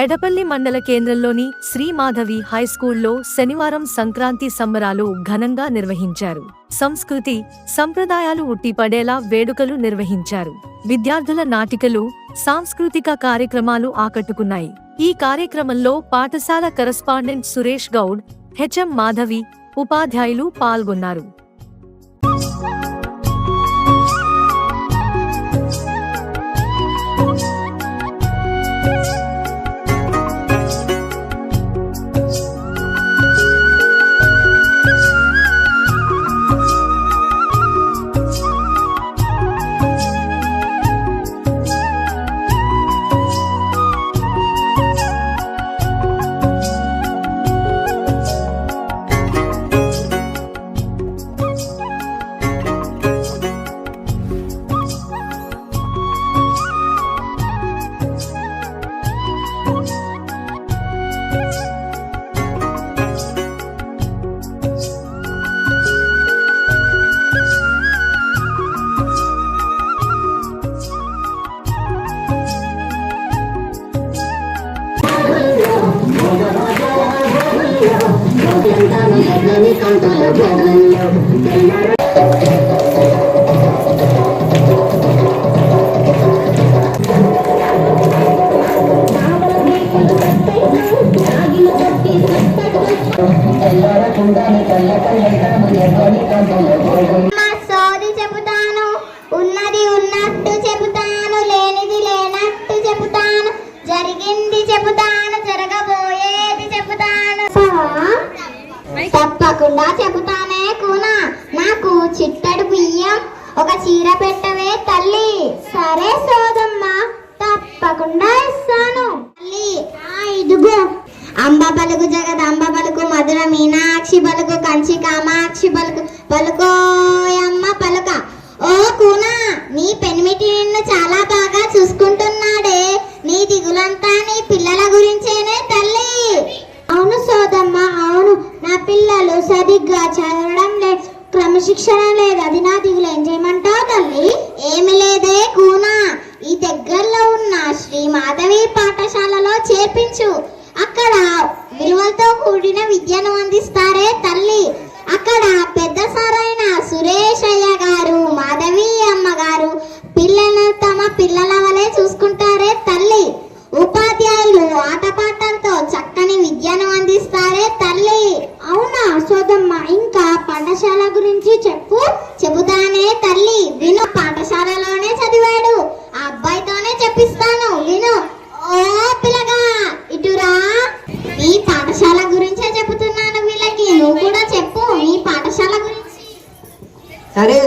ఎడపల్లి మండల కేంద్రంలోని శ్రీ మాధవి హైస్కూల్లో శనివారం సంక్రాంతి సంబరాలు ఘనంగా నిర్వహించారు. సంస్కృతి సంప్రదాయాలు ఉట్టిపడేలా వేడుకలు నిర్వహించారు. విద్యార్థుల నాటికలు సాంస్కృతిక కార్యక్రమాలు ఆకట్టుకున్నాయి. ఈ కార్యక్రమంలో పాఠశాల కరస్పాండెంట్ సురేష్ గౌడ్ హెచ్ఎం మాధవి ఉపాధ్యాయులు పాల్గొన్నారు. మా కాకుండా చెబుతానే కూనా? నాకు చిట్టడు బియ్యం ఒక చీర పెట్టవే తల్లి. సరే సోదమ్మ తప్పకుండా ఇస్తాను. తల్లి ఆ ఇదిగో. అంబ పలుకు జగద్ అంబ పలుకు మధుర మీనాక్షి పలుకు కంచి కామాక్షి పలుకు పలుకోయమ్మ పలుక. ఓ కూనా నీ పెనిమిటి నిన్ను చాలా బాగా చూసుకుంటున్నాడే నీ దిగులంతా నీ పిల్లల గురించేనే తల్లి అవును సోదమ్మ అవును నా పిల్లలు సరిగ్గా చదవడం లేదు క్రమశిక్షణ లేదు. అది నా దిగులు ఏం చేయమంటావు తల్లి? ఏమి లేదే కూనా? ఈ దగ్గరలో ఉన్న శ్రీ మాధవి పాఠశాలలో చేర్పించు. అక్కడ విలువలతో కూడిన విద్యను అందిస్తారే తల్లి. కాదమ్మా ఇంకా పాఠశాల గురించి చెప్పు. చెబుతానే తల్లి విను పాఠశాలలోనే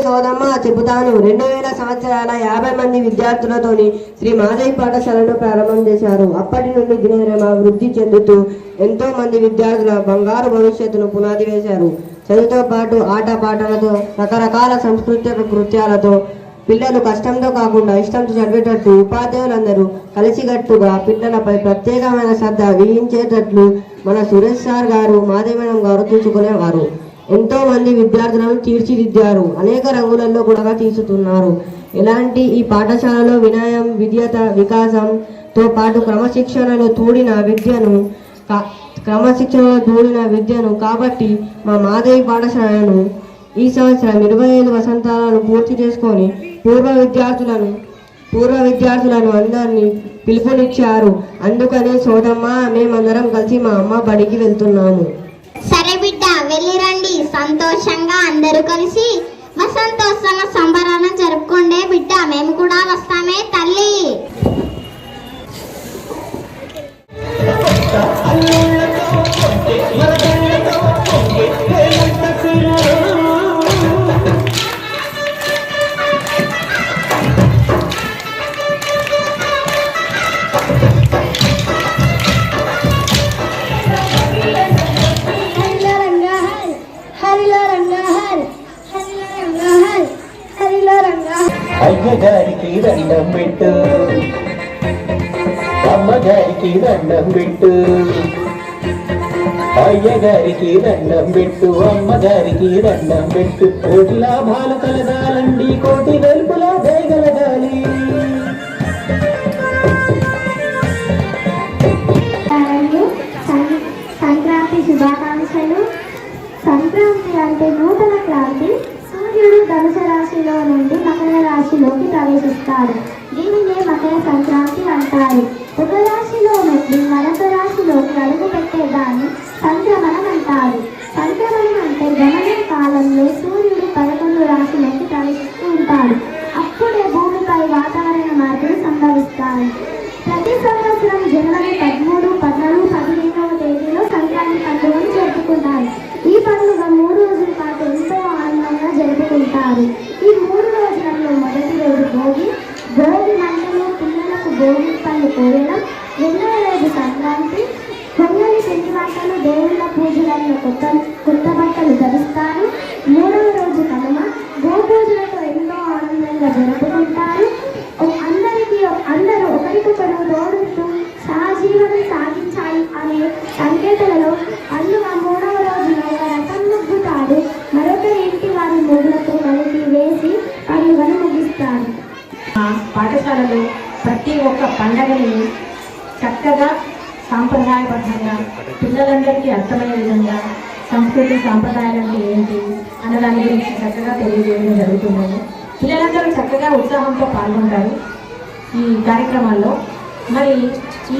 సోదమ్మ చెబుతాను. రెండు వేల సంవత్సరాల యాభై మంది విద్యార్థులతోని శ్రీ మాధవి పాఠశాలను ప్రారంభం చేశారు. అప్పటి నుండి దినదిన వృద్ధి చెందుతూ ఎంతో మంది విద్యార్థుల బంగారు భవిష్యత్తును పునాది వేశారు. చదువుతో పాటు ఆట పాటలతో రకరకాల సాంస్కృతిక కృత్యాలతో పిల్లలు కష్టంతో కాకుండా ఇష్టంతో చదివేటట్టు ఉపాధ్యాయులందరూ కలిసికట్టుగా పిల్లలపై ప్రత్యేకమైన శ్రద్ధ వహించేటట్లు మన సురేష్ సార్ గారు మాధవి మేడం గారు చూసుకునేవారు ఎంతో మంది విద్యార్థులను తీర్చిదిద్దారు. అనేక రంగులలో కూడా తీర్చుతున్నారు. ఇలాంటి ఈ పాఠశాలలో వినయం విద్యత వికాసంతో పాటు క్రమశిక్షణలో తూడిన విద్యను కా- క్రమశిక్షణలో తూడిన విద్యను కాబట్టి మా మాధవి పాఠశాలను ఈ సంవత్సరం ఇరవై ఐదు వసంతాలను పూర్తి చేసుకొని పూర్వ విద్యార్థులను పూర్వ విద్యార్థులను అందరినీ పిలుపునిచ్చారు. అందుకనే సోదమ్మ మేమందరం కలిసి మా అమ్మ బడికి వెళ్తున్నాము సరే బిడ్డ వెళ్ళి రండి సంతోషంగా అందరూ కలిసి వసంతోత్సవ సంబంధం దండం పెట్టు అమ్మగారికి దండం పెట్టు అయ్యగారికి దండం పెట్టు అమ్మగారికి దండం పెట్టు కోటి లాభాలు కలగాలండి. కోటి వెలుపులా చేయగలగాలి సంక్రాంతి శుభాకాంక్షలు. సంక్రాంతి అంటే నూతన క్రాంతి. సూర్యుడు ధనుసు రాశిలో నుండి మకర రాశి ప్రవేశిస్తాడు దీనినే మకర సంక్రాంతి అంటారు. ఒక రాశిలో నుండి మరొక రాశిలోకి అడుగు పెట్టేదాన్ని సంక్రమణం అంటారు సంక్రమణం అంటే గమనం కాలంలో సూర్యుడు పదకొండు రాశులకి ప్రవేశిస్తూ ఉంటాడు. అప్పుడే భూమిపై వాతావరణ మార్పులు సంభవిస్తాయి. ప్రతి సంవత్సరం జనవరి పదమూడు పద్నాలుగు పదిహేనవ తేదీలో సంక్రాంతి పండుగను జరుపుకుంటారు. ఈ పండుగ మూడు రోజుల పాటు ఎంతో ఆనందంగా జరుపుకుంటారు. దేవుళ్ళ కొత్త కొత్త బట్టలు ధరిస్తారు. మూడవ రోజు కనుమ. గోపూజలతో ఎన్నో ఆనందంగా జరుపుకుంటారు. అందరికీ అందరూ ఒకరికొకరు తోడుతూ సహజీవనం సాగించాలి అనే సంకేతాలలో పండుగ మూడవ రోజున ఒక రథం ముగ్గుతాడు మరొక ఇంటి వారి ముగ్గులతో కలిపి వేసి పండుగను ముగిస్తారు. పాఠశాలలో ప్రతి ఒక్క పండుగని చక్కగా సాంప్రదాయబద్ధంగా పిల్లలందరికీ అర్థమయ్యే విధంగా సంస్కృతి సాంప్రదాయాలు అంటే ఏంటి అన్న దాని గురించి చక్కగా తెలియజేయడం జరుగుతుంది. పిల్లలందరూ చక్కగా ఉత్సాహంతో పాల్గొంటారు ఈ కార్యక్రమాల్లో. మరి ఈ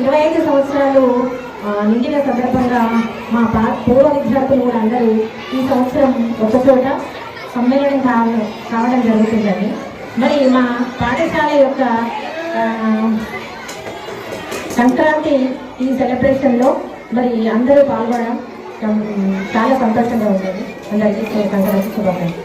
ఇరవై ఐదు సంవత్సరాలు నిండిన సందర్భంగా మా పా పూర్వ విద్యార్థులు కూడా అందరూ ఈ సంవత్సరం ఒక చోట సమ్మేళనం కావడం కావడం జరుగుతుందని మరి మా పాఠశాల యొక్క సంక్రాంతి ఈ సెలబ్రేషన్లో మరి అందరూ పాల్గొనడం చాలా సంతోషంగా ఉంటుంది. అందరికీ సంక్రాంతి శుభాకాంక్షలు.